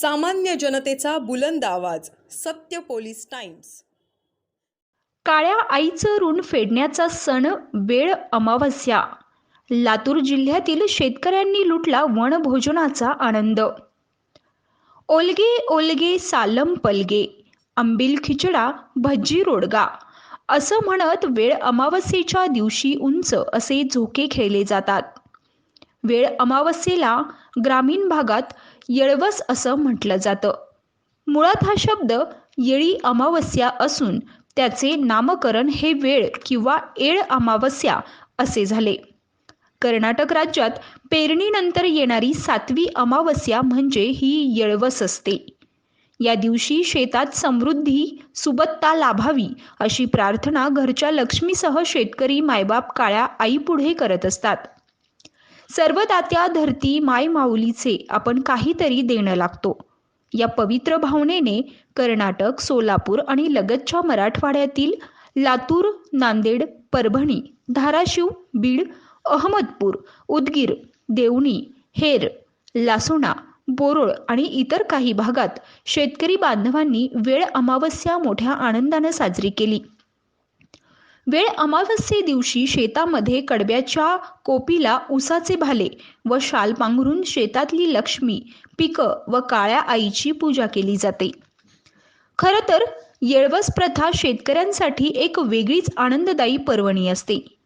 सामान्य जनतेचा बुलंद आवाज सत्य पोलीस टाइम्स. काळ्या आईचं ऋण फेडण्याचा सण वेळ अमावस्या. लातूर जिल्ह्यातील शेतकऱ्यांनी लुटला वनभोजनाचा आनंद. ओलगे ओलगे सालम पलगे आंबील खिचडा भज्जी रोडगा. असं म्हणत वेळ अमावस्येच्या दिवशी उंच असे झोके खेळले जातात. वेळ अमावस्येला ग्रामीण भागात येळवस असं म्हटलं जातं. मुळात हा शब्द येळी अमावस्या असून त्याचे नामकरण हे वेळ किंवा येळ अमावस्या असे झाले. कर्नाटक राज्यात पेरणीनंतर येणारी सातवी अमावस्या म्हणजे ही येळवस असते. या दिवशी शेतात समृद्धी सुबत्ता लाभावी अशी प्रार्थना घरच्या लक्ष्मीसह शेतकरी मायबाप काळ्या आईपुढे करत असतात. सर्व दात्या धरती माय माऊलीचे आपण काहीतरी देणं लागतो. या पवित्र भावनेने कर्नाटक सोलापूर आणि लगतच्या मराठवाड्यातील लातूर नांदेड परभणी धाराशिव बीड अहमदपूर उदगीर देवणी हेर लासोणा बोरोळ आणि इतर काही भागात शेतकरी बांधवांनी वेळ अमावस्या मोठ्या आनंदानं साजरी केली. वेळ अमावस्ये दिवशी शेतामध्ये कडब्याच्या कोपीला उसाचे भाले व शाल पांघरून शेतातली लक्ष्मी पिकं व काळ्या आईची पूजा केली जाते. खरं तर येळवस प्रथा शेतकऱ्यांसाठी एक वेगळीच आनंददायी पर्वणी असते.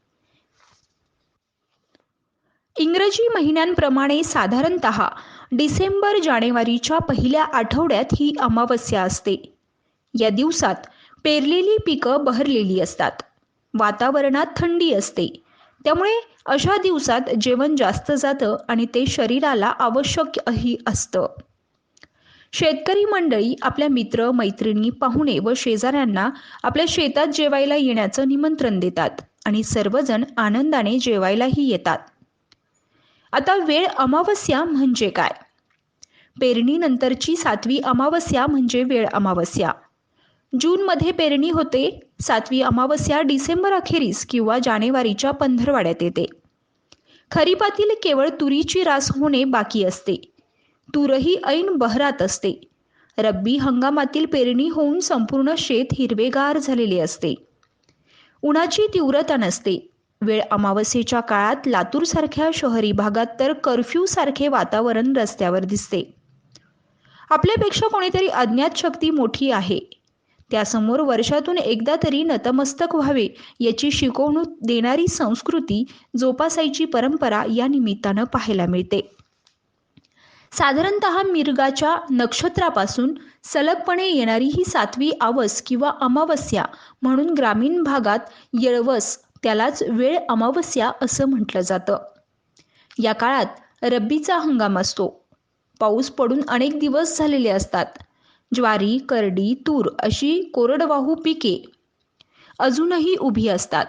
इंग्रजी महिन्यांप्रमाणे साधारणत डिसेंबर जानेवारीच्या पहिल्या आठवड्यात ही अमावस्या असते. या दिवसात पेरलेली पिकं बहरलेली असतात. वातावरणात थंडी असते. त्यामुळे अशा दिवसात जेवण जास्त जातं आणि ते शरीराला आवश्यकही असतं. शेतकरी मंडळी आपल्या मित्र मैत्रिणी पाहुणे व शेजाऱ्यांना आपल्या शेतात जेवायला येण्याचं निमंत्रण देतात आणि सर्वजण आनंदाने जेवायलाही येतात. आता वेळ अमावस्या म्हणजे काय? पेरणीनंतरची सातवी अमावस्या म्हणजे वेळ अमावस्या. जूनमध्ये पेरणी होते. सातवी अमावस्या डिसेंबर अखेरीस किंवा जानेवारीच्या पंधरवाड्यात येते. खरीपातील केवळ तुरीची रास होणे बाकी असते. तूरही ऐन बहरात असते. रब्बी हंगामातील पेरणी होऊन संपूर्ण शेत हिरवेगार झालेले असते. उन्हाची तीव्रता नसते. वेळ अमावस्येच्या काळात लातूरसारख्या शहरी भागात तर कर्फ्यू सारखे वातावरण रस्त्यावर दिसते. आपल्यापेक्षा कोणीतरी अज्ञात शक्ती मोठी आहे. त्यासमोर वर्षातून एकदा तरी नतमस्तक व्हावे याची शिकवणूक देणारी संस्कृती जोपासायची परंपरा या निमित्तानं पाहायला मिळते. साधारणत मिरगाच्या नक्षत्रापासून सलगपणे येणारी ही सातवी आवस किंवा अमावस्या म्हणून ग्रामीण भागात येळवस त्यालाच वेळ अमावस्या असं म्हटलं जातं. या काळात रब्बीचा हंगाम असतो. पाऊस पडून अनेक दिवस झालेले असतात. ज्वारी करडी तूर अशी कोरडवाहू पिके अजूनही उभी असतात.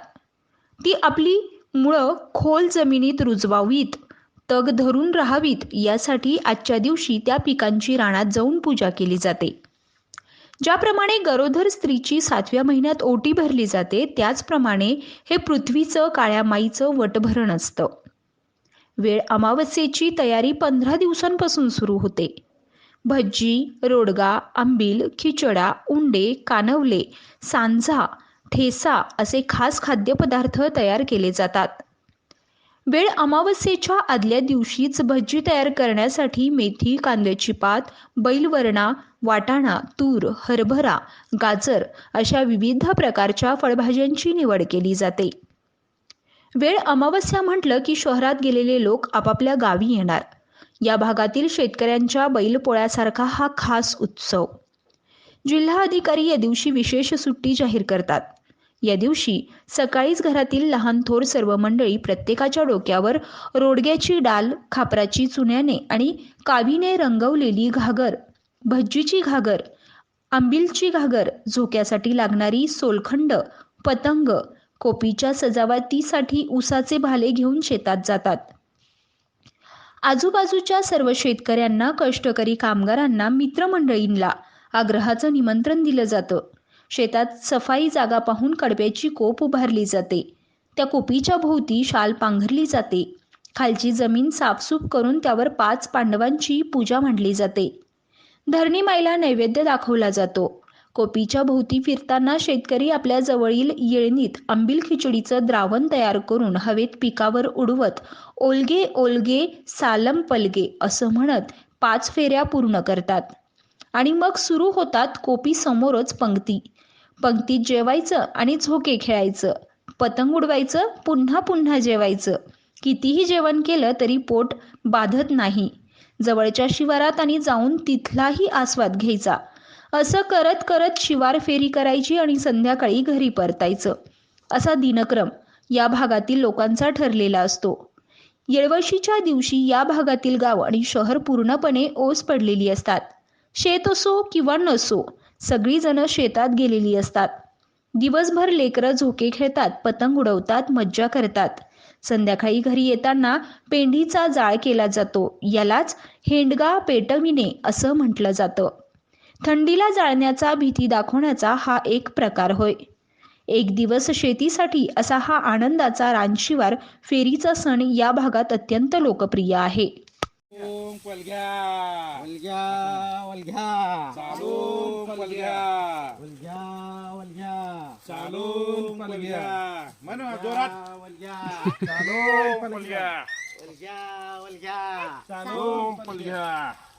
ती आपली मुळं खोल जमिनीत रुजवावीत तग धरून राहावीत यासाठी आजच्या दिवशी त्या पिकांची रानात जाऊन पूजा केली जाते. ज्याप्रमाणे गरोदर स्त्रीची सातव्या महिन्यात ओटी भरली जाते त्याचप्रमाणे हे पृथ्वीचं काळ्या माईचं वटभरण असतं. वेळ अमावस्येची तयारी पंधरा दिवसांपासून सुरू होते. भज्जी रोडगा आंबील खिचडा उंडे कानवले सांजा ठेसा असे खास खाद्यपदार्थ तयार केले जातात. वेळ अमावस्येच्या आदल्या दिवशीच भज्जी तयार करण्यासाठी मेथी कांद्याची पात बैलवरणा वाटाणा तूर हरभरा गाजर अशा विविध प्रकारच्या फळभाज्यांची निवड केली जाते. वेळ अमावस्या म्हटलं की शहरात गेलेले लोक आपापल्या गावी येणार. या भागातील शेतकऱ्यांच्या बैलपोळ्यासारखा हा खास उत्सव. जिल्हा अधिकारी या दिवशी विशेष सुट्टी जाहीर करतात. या दिवशी सकाळीच घरातील लहान थोर सर्व मंडळी प्रत्येकाच्या डोक्यावर रोडग्याची डाल खापराची चुन्याने आणि कावीने रंगवलेली घागर भज्जीची घागर आंबिलची घागर झोक्यासाठी लागणारी सोलखंड पतंग कोपीच्या सजावटीसाठी उसाचे भाले घेऊन शेतात जातात. आजूबाजूच्या सर्व शेतकऱ्यांना कष्टकरी कामगारांना मित्रमंडळींना आग्रहाचं निमंत्रण दिलं जातं. शेतात सफाई जागा पाहून कडब्याची कोप उभारली जाते. त्या कोपीच्या भोवती शाल पांघरली जाते. खालची जमीन साफसूफ करून त्यावर पाच पांडवांची पूजा मांडली जाते. धरणी माईला नैवेद्य दाखवला जातो. कोपीच्या भोवती फिरताना शेतकरी आपल्या जवळील येळणीत आंबील खिचडीचं द्रावण तयार करून हवेत पिकावर उडवत ओलगे ओलगे सालम पलगे असं म्हणत पाच फेऱ्या पूर्ण करतात. आणि मग सुरू होतात कोपी समोरच पंक्ती. पंक्तीत जेवायचं आणि झोके खेळायचं. पतंग उडवायचं पुन्हा पुन्हा जेवायचं. कितीही जेवण केलं तरी पोट बाधत नाही. जवळच्या शिवारात आणि जाऊन तिथलाही आस्वाद घ्यायचा. असं करत करत शिवार फेरी करायची आणि संध्याकाळी घरी परतायचं. असा दिनक्रम या भागातील लोकांचा ठरलेला असतो. येळवशीच्या दिवशी या भागातील गाव आणि शहर पूर्णपणे ओस पडलेली असतात. शेत असो किंवा नसो सगळीजणं शेतात गेलेली असतात. दिवसभर लेकरं झोके खेळतात पतंग उडवतात मज्जा करतात. संध्याकाळी घरी येताना पेंढीचा जाळ केला जातो. यालाच हेंडगा पेटविणे असं म्हटलं जातं. थंडीला जाळण्याचा भीती दाखवण्याचा हा एक प्रकार होय. एक दिवस शेतीसाठी असा हा आनंदाचा रानशिवार फेरीचा सण या भागात अत्यंत लोकप्रिय आहे.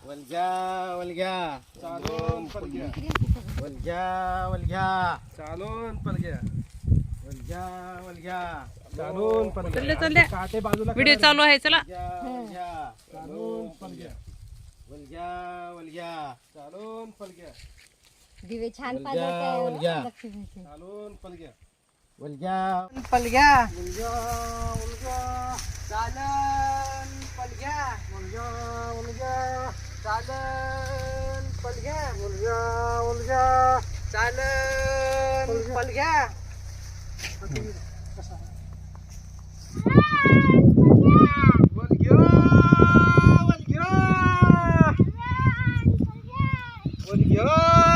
वलग्या वलग्या। चालून पलग्या। वलग्या वलग्या। चालून पलग्या। वलग्या वलग्या। वलग्या चालून पलग्या। वलग्या वलग्या चालून पलग्या वलग्या वलग्या चालून पलग्या वलग्या वलग्या चालून पलग्या चालले बाजूला व्हिडिओ चालू आहे चला. चालून पलग्या। वलग्या वलग्या। चालून पलग्या। दिवे छान चालून पलग्या। वलग्या। पलग्या। वलग्या वलग्या। चालन पलग्या। वलग्या वलग्या। चालन पलघ्या मुलगा मुलगा. चालन पलघ्या. वलग्या वलग्या